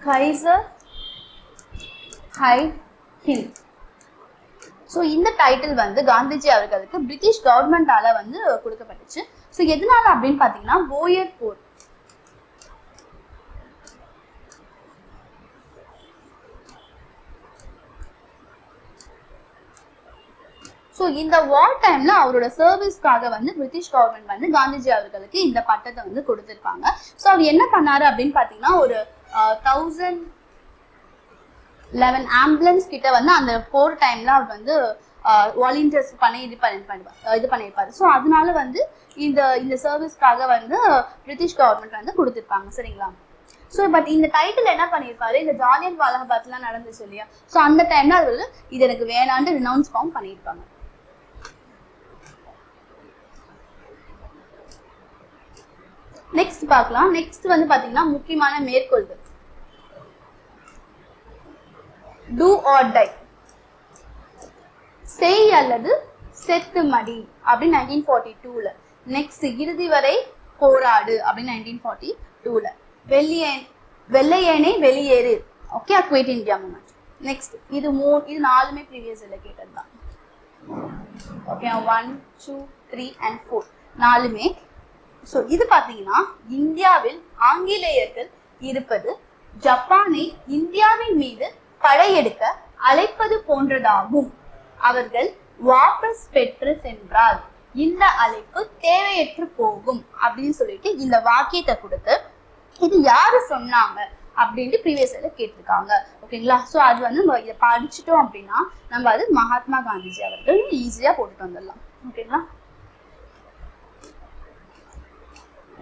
கைசர் ஹை ஹில் ஸோ இந்த டைட்டில் வந்து காந்திஜி அவர்களுக்கு பிரிட்டிஷ் கவர்மெண்டால வந்து கொடுக்கப்பட்டுச்சு. ஸோ எதனால அப்படின்னு பார்த்தீங்கன்னா போயர் போர் ஸோ இந்த வார் டைம்ல அவரோட சர்வீஸ்க்காக வந்து பிரிட்டிஷ் கவர்மெண்ட் வந்து காந்திஜி அவர்களுக்கு இந்த பட்டத்தை வந்து கொடுத்துருப்பாங்க ஸோ அவர் என்ன பண்ணாரு அப்படின்னு பார்த்தீங்கன்னா ஒரு தௌசண்ட் லெவன் ஆம்புலன்ஸ் கிட்ட வந்து அந்த போர் டைம்ல அவர் வந்து வாலண்டியர்ஸ் பண்ணி இது பண்ணி இது பண்ணியிருப்பாரு ஸோ அதனால வந்து இந்த இந்த சர்வீஸ்க்காக வந்து பிரிட்டிஷ் கவர்மெண்ட் வந்து கொடுத்துருப்பாங்க. சரிங்களா? ஸோ பட் இந்த டைட்டில் என்ன பண்ணியிருப்பாரு இந்த ஜாலியன் வாலாபாத்லாம் நடந்துச்சு இல்லையா? ஸோ அந்த டைம்ல அது வந்து இது எனக்கு வேணான்ட்டு ரினவுன்ஸ் ஃபார்ம் பண்ணியிருப்பாங்க நெக்ஸ்ட் பார்க்கலாம். நெக்ஸ்ட் வந்து பாத்தீங்கன்னா முக்கியமான மேற்கோள்கள். டூ ஆர் டை செய் அல்லது செத்து மடி அப்படின்னு நைன்டீன் ஃபார்ட்டி டூல நெக்ஸ்ட் இறுதி வரை போராடு அப்படின்னு நைன்டீன் ஃபார்ட்டி டூல வெள்ளியன் வெள்ளையனே வெளியேறு. Okay quit India movement next இது மூணு இது நாலுமே ப்ரீவியஸ் இதில் கேட்டது தான் okay one two three and four நாலுமே ஸோ இது பார்த்தீங்கன்னா இந்தியாவில் ஆங்கிலேயர்கள் இருப்பது ஜப்பானை இந்தியாவின் மீது படையெடுக்க அழைப்பது போன்றதாகும். அவர்கள் வாபஸ் பெற்று சென்றால் இந்த அழைப்பு தேவையற்று போகும் அப்படின்னு சொல்லிட்டு இந்த வாக்கியத்தை கொடுத்து இது யாரு சொன்னாங்க அப்படின்ட்டு ப்ரீவியஸ் கேட்டிருக்காங்க. ஓகேங்களா ஸோ அது வந்து நம்ம இதை படிச்சுட்டோம் அப்படின்னா நம்ம அது மகாத்மா காந்திஜி அவர்கள் ஈஸியாக போட்டுட்டு வந்துடலாம். ஓகேங்களா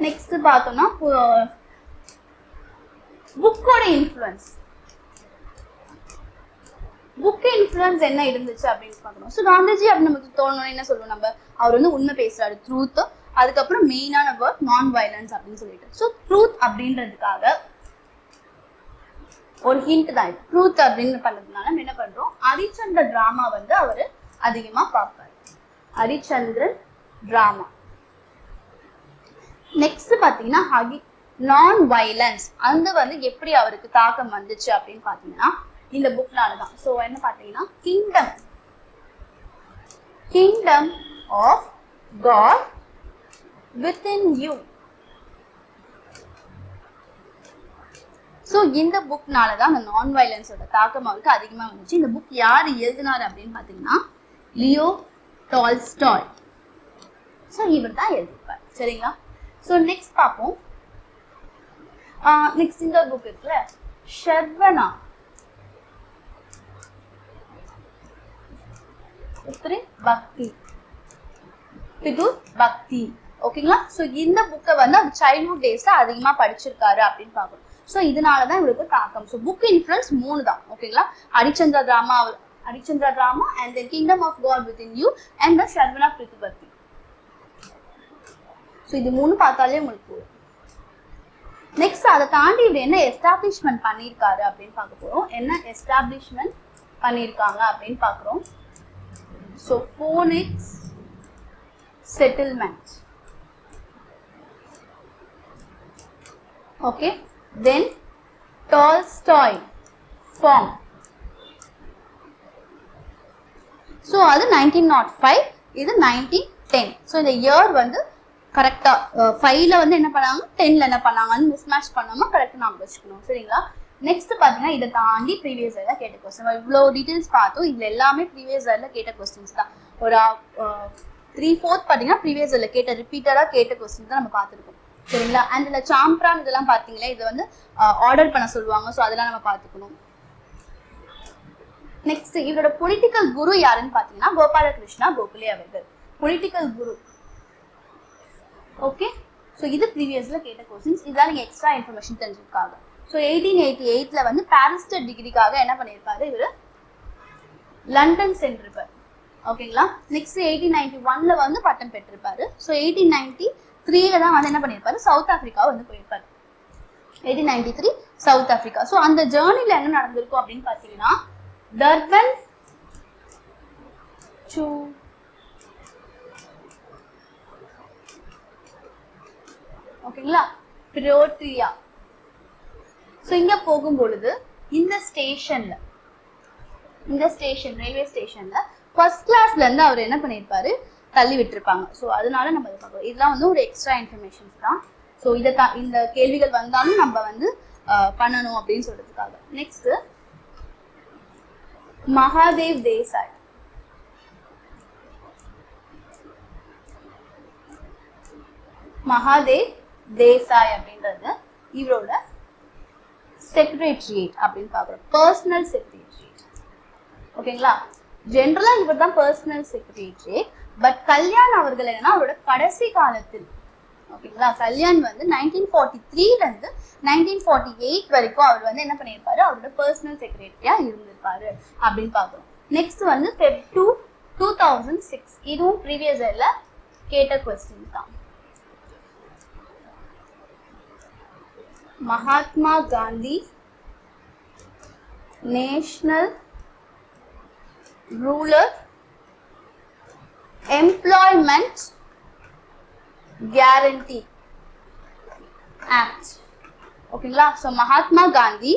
நெக்ஸ்ட் பார்த்தோம்னா புக்கோட இன்ஃப்ளூயன்ஸ் புக் இன்ஃப்ளூயன்ஸ் என்ன இருந்துச்சு அப்படின்னு பார்க்கணும். ஸோ காந்திஜி அப்படின்னு நமக்கு தோணணும் என்ன சொல்லுவோம் நம்ம? அவர் வந்து உண்மை பேசுறாரு ட்ரூத் அதுக்கப்புறம் மெயினான வேர்ட் நான் வயலன்ஸ் அப்படின்னு சொல்லிட்டு. ஸோ ட்ரூத் அப்படின்றதுக்காக ஒரு ஹிண்ட் தான் ட்ரூத் அப்படின்னு பண்ணதுனால நம்ம என்ன பண்றோம்? ஹரிச்சந்திர டிராமா வந்து அவர் அதிகமா பார்ப்பாரு. ஹரிச்சந்திரன் டிராமா நெக்ஸ்ட் பாத்தீங்கன்னா ஹகி நான் வயலன்ஸ் அந்த வந்து எப்படி அவருக்கு தாக்கம் வந்துச்சு அப்படின்னு பாத்தீங்கன்னா இந்த புக்னால தான். ஸோ என்ன பாத்தீங்கன்னா kingdom kingdom of God within you so இந்த புக்னால தான் அந்த நான் வயலன்ஸோட தாக்கம் அவருக்கு அதிகமாக வந்துச்சு. இந்த புக் யார் எழுதினார் அப்படின்னு பார்த்தீங்கன்னா லியோ டால்ஸ்டாய் ஸோ இவர் தான் எழுதியிருப்பார். சரிங்களா? ஸோ நெக்ஸ்ட் பார்ப்போம் நெக்ஸ்ட் இந்த புக் இருக்குல்ல. ஷர்வனா. உத்திரி பக்தி. பிதுர் பக்தி. ஓகேங்களா ஸோ இந்த புக்கை வந்து அவர் சைல்ட்ஹுட் டேஸ்ல அதிகமாக படிச்சிருக்காரு அப்படின்னு பார்க்கணும். ஸோ இதனால தான் இவருக்கு தாக்கம். ஸோ புக் இன்ஃப்ளூயன்ஸ் மூணு தான். ஓகேங்களா Harishchandra drama Harishchandra drama and then kingdom of God with in you and the Shravana பிரித்து பக்தி ஸோ இது மூணு பார்த்தாலே உங்களுக்கு போதும் நெக்ஸ்ட் அதை தாண்டி இவர் என்ன எஸ்டாப்ளிஷ்மெண்ட் பண்ணியிருக்காரு அப்படின்னு பார்க்க போகிறோம் என்ன எஸ்டாப்ளிஷ்மெண்ட் பண்ணியிருக்காங்க அப்படின்னு பார்க்குறோம். So Phoenix settlement okay then Tolstoy farm so அது நைன்டீன் நாட் ஃபைவ் இது நைன்டீன் டென் ஸோ இந்த இயர் வந்து கரெக்டாக ஃபைவ்ல வந்து என்ன பண்ணாங்க? டென்ல என்ன பண்ணாங்கன்னு மிஸ் மேட்ச் பண்ணாமல் கரெக்டாக நாம வச்சுக்கணும். சரிங்களா? நெக்ஸ்ட் பார்த்தீங்கன்னா இதை தாண்டி ப்ரீவியஸ் இயரில் கேட்ட கொஸ்டின் இவ்வளோ டீட்டெயில்ஸ் பார்த்தோம். இதில் எல்லாமே ப்ரீவியஸ் இயரில் கேட்ட கொஸ்டின்ஸ் தான். ஒரு த்ரீ ஃபோர்த் பார்த்தீங்கன்னா ப்ரீவியஸ் இயரில் கேட்ட ரிப்பீட்டடாக கேட்ட கொஸ்டின் தான் நம்ம பார்த்துருக்கோம். சரிங்களா? அண்ட் இதில் சாம்ப்ரான் இதெல்லாம் பார்த்தீங்களா இதை வந்து ஆர்டர் பண்ண சொல்லுவாங்க. ஸோ அதெல்லாம் நம்ம பார்த்துக்கணும். நெக்ஸ்ட் இவரோட பொலிட்டிக்கல் குரு யாருன்னு பார்த்தீங்கன்னா கோபாலகிருஷ்ணா கோகுலே அவர்கள். பொலிட்டிக்கல் குரு. ஓகே ஸோ இது ப்ரீவியஸில் கேட்ட கொஸ்டின்ஸ் இதெல்லாம் நீங்கள் எக்ஸ்ட்ரா இன்ஃபர்மேஷன் தெரிஞ்சிருக்காங்க ஸோ எயிட்டீன் எயிட்டி எயிட்டில் வந்து பாரிஸ்டர் டிகிரிக்காக என்ன பண்ணியிருப்பாரு இவர்? லண்டன் சென்றிருப்பார். ஓகேங்களா நெக்ஸ்ட் எயிட்டீன் நைன்டி ஒன்ல வந்து பட்டம் பெற்றிருப்பாரு. ஸோ எயிட்டீன் நைன்டி த்ரீல தான் வந்து என்ன பண்ணியிருப்பாரு சவுத் ஆஃப்ரிக்கா வந்து போயிருப்பாரு. Eighteen ninety three South Africa so அந்த ஜேர்னியில் என்ன நடந்திருக்கும் அப்படின்னு பார்த்தீங்கன்னா டர்பன் டு ஓகேங்களா? ப்ரோட்ரியா ஸோ இங்க போகும் பொழுது இந்த ஸ்டேஷன்ல இந்த ஸ்டேஷன் ரயில்வே ஸ்டேஷன்ல ஃபர்ஸ்ட் கிளாஸ்ல இருந்து அவர் என்ன பண்ணியிருப்பாரு தள்ளி விட்டுருப்பாங்க. ஸோ அதனால நம்ம இதை பார்க்கலாம் இதெல்லாம் வந்து ஒரு எக்ஸ்ட்ரா இன்ஃபர்மேஷன்ஸ் தான். ஸோ இதை த இந்த கேள்விகள் வந்தாலும் நம்ம வந்து பண்ணணும் அப்படின்னு சொல்கிறதுக்காக நெக்ஸ்ட் மகாதேவ் தேசாய். மகாதேவ் தேசாய் அப்படின்றது இவரோட செக்ரட்டரியேட் அப்படின்னு பார்க்குறோம். பர்சனல் செக்ரட்டரியேட் ஓகேங்களா ஜென்ரலா இவர் தான் பர்சனல் செக்ரட்டரியேட் பட் கல்யாண் அவர்கள் என்னன்னா அவரோட கடைசி காலத்தில். ஓகேங்களா கல்யாண் வந்து நைன்டீன் ஃபார்ட்டி த்ரீல இருந்து நைன்டீன் ஃபார்ட்டி எயிட் வரைக்கும் அவர் வந்து என்ன பண்ணியிருப்பாரு? அவரோட பர்சனல் செக்ரட்டரியாக இருந்திருப்பாரு அப்படின்னு பார்க்குறோம். நெக்ஸ்ட் வந்து Feb two two thousand six இதுவும் ப்ரீவியஸ் இயரில் கேட்ட கொஸ்டின் தான். Mahatma Gandhi national rural employment guarantee act. ஓகேங்களா? So Mahatma Gandhi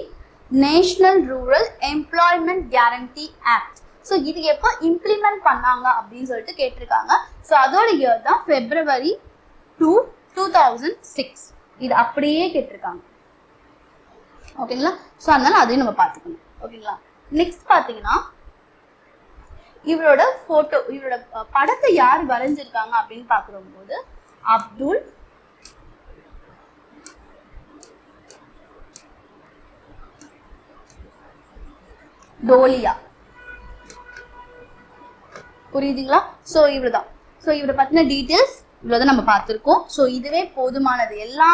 national rural employment guarantee act. So இது எப்போ இம்ப்ளிமெண்ட் பண்ணாங்க அப்படின்னு சொல்லிட்டு கேட்டிருக்காங்க. ஸோ அதோட இயர் தான் February two two thousand six இது அப்படியே கேட்டிருக்காங்க. ஓகேங்களா? ஸோ அதனால அதையும் நம்ம பார்த்துக்கணும். ஓகேங்களா? நெக்ஸ்ட் பார்த்தீங்கன்னா இவரோட போட்டோ இவரோட படத்தை யார் வரைஞ்சிருக்காங்க அப்படின்னு பார்க்குற போது அப்துல் டோலியா. புரியுதுங்களா? ஸோ இவர் தான் ஸோ இவரை பற்றின டீட்டெயில்ஸ் இவ்வளோ தான் நம்ம பார்த்துருக்கோம். ஸோ இதுவே போதுமானது. எல்லா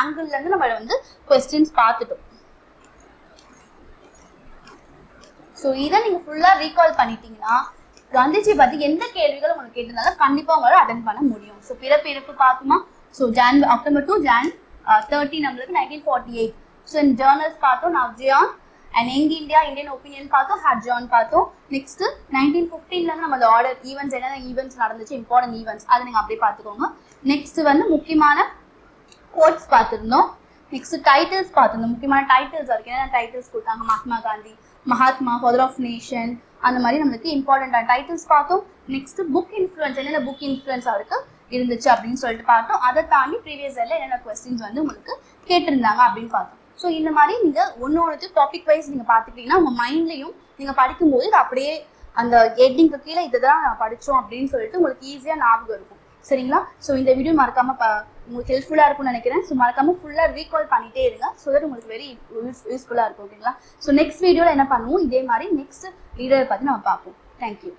ஆங்கிள்லேருந்து நம்ம வந்து கொஸ்டின்ஸ் பார்த்துட்டோம். ஸோ இதை நீங்கள் ஃபுல்லாக ரீகால் பண்ணிட்டீங்கன்னா காந்திஜி பற்றி எந்த கேள்விகள் உங்களுக்கு கேட்டிருந்தாலும் கண்டிப்பாக உங்களால் அட்டன் பண்ண முடியும். ஸோ பிறப்பு இறப்பு பார்க்குமா so John October two Jan thirty நம்மளுக்கு நைன்டீன் ஃபார்ட்டி எயிட் ஸோ இந்த ஜேர்னல்ஸ் பார்த்தோம் Navajivan and young India Indian opinion பார்த்தோம் ஹர்ஜான் பார்த்தோம். நெக்ஸ்ட் நைன்டீன் ஃபிஃப்டீன்லேருந்து நம்ம ஆர்டர் ஈவெண்ட்ஸ் என்னென்ன ஈவெண்ட்ஸ் நடந்துச்சு இம்பார்ட்டன்ட் ஈவெண்ட்ஸ் அதை நீங்கள் அப்படியே பார்த்துக்கோங்க. நெக்ஸ்ட் வந்து முக்கியமான கோட்ஸ் பார்த்துருந்தோம். நெக்ஸ்ட் டைட்டில்ஸ் பார்த்துருந்தோம். முக்கியமான டைட்டில்ஸ் வரைக்கும் என்னென்ன டைட்டில்ஸ் கொடுத்தாங்க? Mahatma Gandhi Mahatma father of nation அந்த மாதிரி நம்மளுக்கு இம்பார்ட்டண்டான டைட்டில்ஸ் பார்த்தோம். நெக்ஸ்ட் புக் இன்ஃப்ளூயன்ஸ் என்னென்ன புக் இன்ஃப்ளூயன்ஸ் அவருக்கு இருந்துச்சு அப்படின்னு சொல்லிட்டு பார்த்தோம். அதை தாண்டி ப்ரீவியஸ் இயர்ல என்னென்ன கொஸ்டின்ஸ் வந்து உங்களுக்கு கேட்டிருந்தாங்க அப்படின்னு பார்த்தோம். ஸோ இந்த மாதிரி நீங்கள் ஒன்று ஒன்று டாபிக் வைஸ் நீங்கள் பார்த்துக்கிட்டீங்கன்னா உங்கள் மைண்ட்லையும் நீங்கள் படிக்கும்போது இது அப்படியே அந்த ஹெட்டிங்க்கு கீழே இதுதான் நான் படித்தோம் அப்படின்னு சொல்லிட்டு உங்களுக்கு ஈஸியாக ஞாபகம் இருக்கும். சரிங்களா? ஸோ இந்த வீடியோ மறக்காம ப உங்களுக்கு ஹெல்ப்ஃபுல்லாக இருக்கும்னு நினைக்கிறேன். ஸோ மறக்காம ஃபுல்லாக ரீகால் பண்ணிட்டே இருங்க. ஸோ தட் உங்களுக்கு வெரி யூஸ் யூஸ்ஃபுல்லாக இருக்கும் ஓகேங்களா ஸோ நெக்ஸ்ட் வீடியோவில் என்ன பண்ணுவோம்? இதே மாதிரி நெக்ஸ்ட் லீடரை பற்றி நம்ம பார்ப்போம். தேங்க்யூ